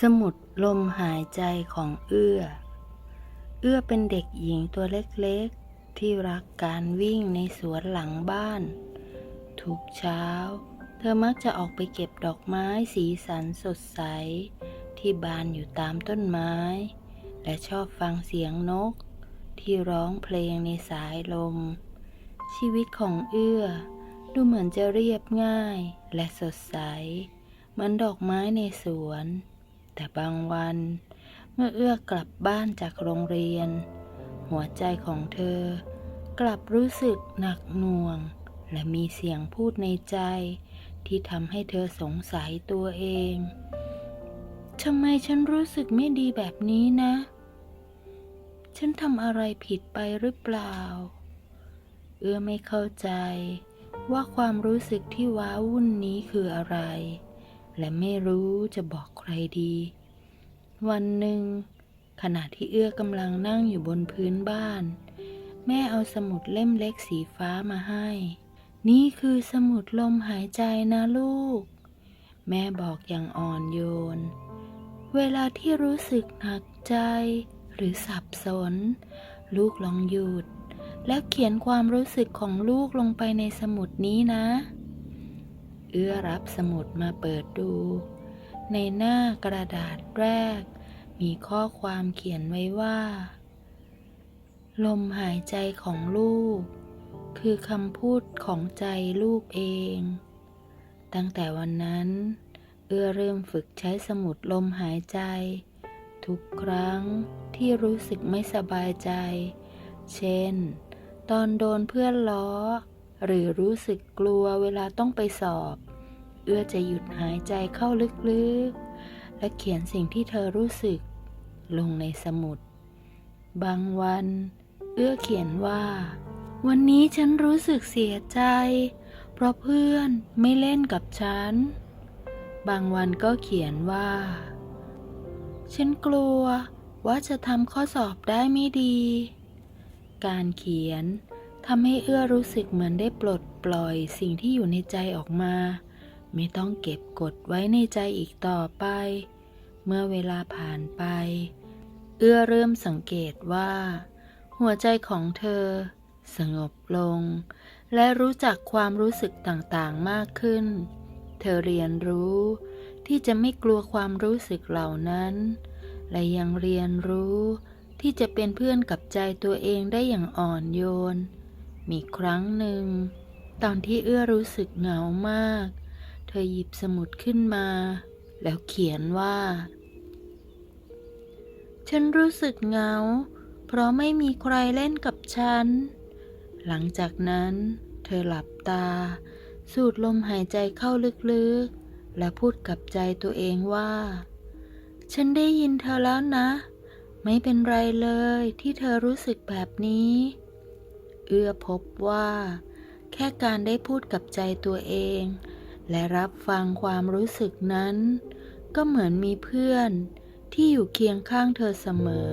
สมุดลมหายใจของเอื้อ เอื้อเป็นเด็กหญิงตัวเล็กๆ ที่รักการวิ่งในสวนหลังบ้าน ทุกเช้า เธอมักจะออกไปเก็บดอกไม้สีสันสดใส ที่บานอยู่ตามต้นไม้ และชอบฟังเสียงนก ที่ร้องเพลงในสายลม ชีวิตของเอื้อ ดูเหมือนจะเรียบง่ายและสดใส เหมือนดอกไม้ในสวน แต่บางวัน เมื่อเอื้อกลับบ้านจากโรงเรียน หัวใจของเธอกลับรู้สึกหนักหน่วง และมีเสียงพูดในใจ ที่ทำให้เธอสงสัยตัวเองทำไมฉันรู้สึกไม่ดีแบบนี้นะ ฉันทำอะไรผิดไปหรือเปล่า เอื้อไม่เข้าใจว่าความรู้สึกที่ว้าวุ่นนี้คืออะไร และไม่รู้จะบอกใครดี วันหนึ่ง ขณะที่เอื้อกำลังนั่งอยู่บนพื้นบ้าน แม่เอาสมุดเล่มเล็กสีฟ้ามาให้ นี่คือสมุดลมหายใจนะลูก แม่บอกอย่างอ่อนโยน เวลาที่รู้สึกหนักใจ หรือสับสน ลูกลองหยุด แล้วเขียนความรู้สึกของลูกลงไปในสมุดนี้นะ เอื้อรับสมุดมาเปิดดู ในหน้ากระดาษแรก มีข้อความเขียนไว้ว่า ลมหายใจของลูก คือคำพูดของใจลูกเอง ตั้งแต่วันนั้น เอื้อเริ่มฝึกใช้สมุดลมหายใจ ทุกครั้งที่รู้สึกไม่สบายใจ เช่น ตอนโดนเพื่อนล้อ หรือรู้สึกกลัวเวลาต้องไปสอบ เอื้อจะหยุดหายใจเข้าลึกๆ และเขียนสิ่งที่เธอรู้สึก ลงในสมุด บางวัน เอื้อเขียนว่า วันนี้ฉันรู้สึกเสียใจ เพราะเพื่อนไม่เล่นกับฉัน บางวันก็เขียนว่า ฉันกลัวว่าจะทำข้อสอบได้ไม่ดี การเขียน ทำให้เอื้อรู้สึกเหมือนได้ปลดปล่อยสิ่งที่อยู่ในใจออกมา ไม่ต้องเก็บกดไว้ในใจอีกต่อไป เมื่อเวลาผ่านไป เอื้อเริ่มสังเกตว่า หัวใจของเธอ สงบลง และรู้จักความรู้สึกต่างๆมากขึ้น เธอเรียนรู้ที่จะไม่กลัวความรู้สึกเหล่านั้น และยังเรียนรู้ที่จะเป็นเพื่อนกับใจตัวเองได้อย่างอ่อนโยน มีครั้งหนึ่ง ตอนที่เอื้อรู้สึกเหงามาก เธอหยิบสมุดขึ้นมา แล้วเขียนว่า ฉันรู้สึกเหงา เพราะไม่มีใครเล่นกับฉัน หลังจากนั้น เธอหลับตา สูดลมหายใจเข้าลึกๆ และพูดกับใจตัวเองว่า ฉันได้ยินเธอแล้วนะ ไม่เป็นไรเลยที่เธอรู้สึกแบบนี้ เอื้อพบว่า แค่การได้พูดกับใจตัวเอง และรับฟังความรู้สึกนั้น ก็เหมือนมีเพื่อนที่อยู่เคียงข้างเธอเสมอ